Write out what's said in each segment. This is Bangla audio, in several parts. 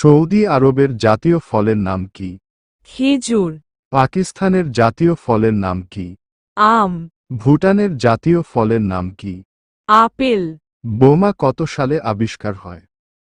সৌদি আরবের জাতীয় ফলের নাম কি? খেজুর। পাকিস্তানের জাতীয় ফলের নাম কি? আম। ভুটানের জাতীয় ফলের নাম কি? আপেল। বোমা কত সালে আবিষ্কার হয়?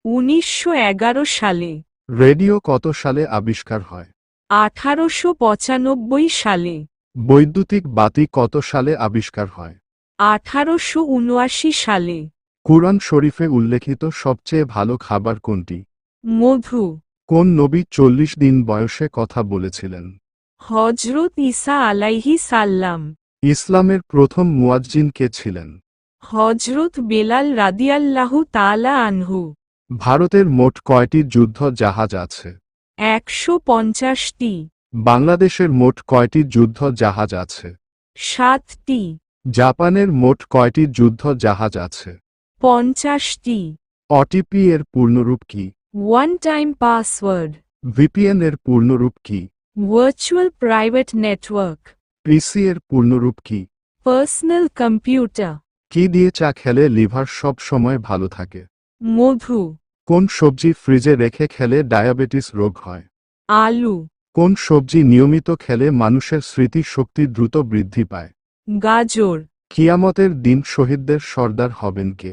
উনিশশো এগারো সালে। রেডিও কত সালে আবিষ্কার হয়? আঠারোশো পঁচানব্বই সালে। বৈদ্যুতিক বাতি কত সালে আবিষ্কার হয়? আঠারোশো উনআশি সালে। কুরআন শরীফে উল্লেখিত সবচেয়ে ভালো খাবার কোনটি? মধু। কোন নবী চল্লিশ দিন বয়সে কথা বলেছিলেন? হজরত ইসা আলাইহি সাল্লাম। ইসলামের প্রথম মুয়াজ্জিন কে ছিলেন? হজরত বেলাল রাদিয়াল্লাহু তাআলা আনহু। ভারতের মোট কয়টি যুদ্ধ জাহাজ আছে? একশো পঞ্চাশটি। বাংলাদেশের মোট কয়টি যুদ্ধ জাহাজ আছে? সাতটি। জাপানের মোট কয়টি যুদ্ধ জাহাজ আছে? পঞ্চাশটি। অটিপি এর পূর্ণরূপ কি? ওয়ান টাইম পাসওয়ার্ড ভিপিএন এর পূর্ণরূপ কি? ভার্চুয়াল প্রাইভেট নেটওয়ার্ক পিসি এর পূর্ণরূপ কি? পার্সোনাল কম্পিউটার কি দিয়ে চা খেলে লিভার সব সময় ভালো থাকে? মধু. কোন সবজি ফ্রিজে রেখে খেলে ডায়াবেটিস রোগ হয়? আলু. কোন সবজি নিয়মিত খেলে মানুষের স্মৃতি শক্তি দ্রুত বৃদ্ধি পায়? গাজর. কিয়ামতের দিন শহীদদের সর্দার হবেন কে?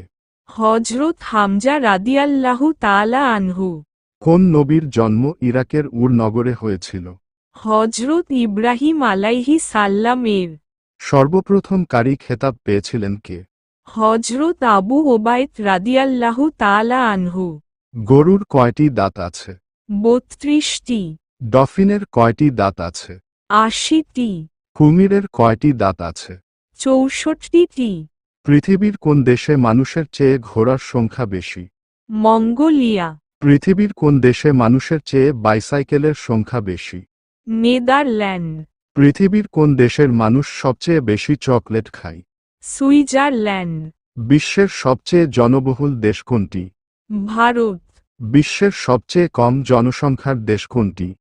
হজরত হামজা রাদিয়াল্লাহু তালা আনহু। কোন নবীর জন্ম ইরাকের উর নগরে হয়েছিল? হজরত ইব্রাহিম আলাইহি সাল্লামের। সর্বপ্রথম কারি খেতাব পেয়েছিলেন কে? হজরত আবু ওবায়দ রাদিয়াল্লাহু তালা আনহু। গরুর কয়টি দাঁত আছে? বত্রিশটি। ডফিনের কয়টি দাঁত আছে? আশিটি। কুমিরের কয়টি দাঁত আছে? চৌষট্টিটি। পৃথিবীর কোন দেশে মানুষের চেয়ে ঘোড়ার সংখ্যা বেশি? মঙ্গোলিয়া। পৃথিবীর কোন দেশে মানুষের চেয়ে বাইসাইকেলের সংখ্যা বেশি? নেদারল্যান্ড। পৃথিবীর কোন দেশের মানুষ সবচেয়ে বেশি চকলেট খায়? সুইজারল্যান্ড। বিশ্বের সবচেয়ে জনবহুল দেশ কোনটি? ভারত। বিশ্বের সবচেয়ে কম জনসংখ্যার দেশ কোনটি?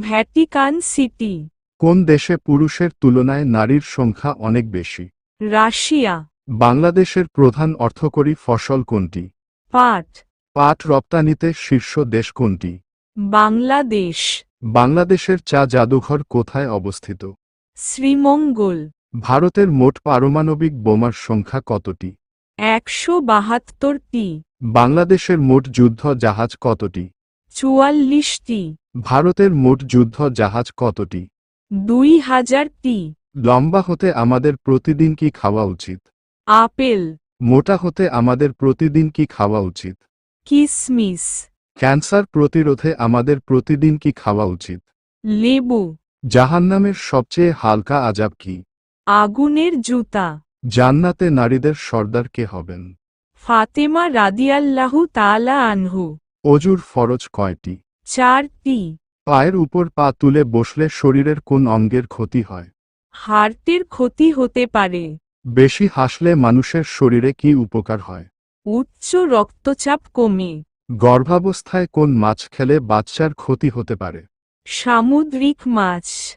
Vatican City. কোন দেশে পুরুষের তুলনায় নারীর সংখ্যা অনেক বেশি? রাশিয়া। বাংলাদেশের প্রধান অর্থকরী ফসল কোনটি? পাট। পাট রপ্তানিতে শীর্ষ দেশ কোনটি? বাংলাদেশ। বাংলাদেশের চা জাদুঘর কোথায় অবস্থিত? শ্রীমঙ্গল। ভারতের মোট পারমাণবিক বোমার সংখ্যা কতটি? একশো বাহাত্তরটি। বাংলাদেশের মোট যুদ্ধ জাহাজ কতটি? চুয়াল্লিশটি। ভারতের মোট যুদ্ধ জাহাজ কতটি? দুই হাজারটি। লম্বা হতে আমাদের প্রতিদিন কি খাওয়া উচিত? আপেল। মোটা হতে আমাদের প্রতিদিন কি খাওয়া উচিত? কিসমিস। ক্যান্সার প্রতিরোধে আমাদের প্রতিদিন কি খাওয়া উচিত? লেবু। জাহান্নামের সবচেয়ে হালকা আজাব কি? আগুনের জুতা। জান্নাতে নারীদের সর্দার কে হবেন? ফাতেমা রাদিয়াল্লাহু তালা আনহু। অজুর ফরজ কয়টি? চারটি। পায়ের উপর পা তুলে বসলে শরীরের কোন অঙ্গের ক্ষতি হয়? হার্টের ক্ষতি হতে পারে। বেশি হাসলে মানুষের শরীরে কি উপকার হয়? উচ্চ রক্তচাপ কমে। গর্ভাবস্থায় কোন মাছ খেলে বাচ্চার ক্ষতি হতে পারে? সামুদ্রিক মাছ।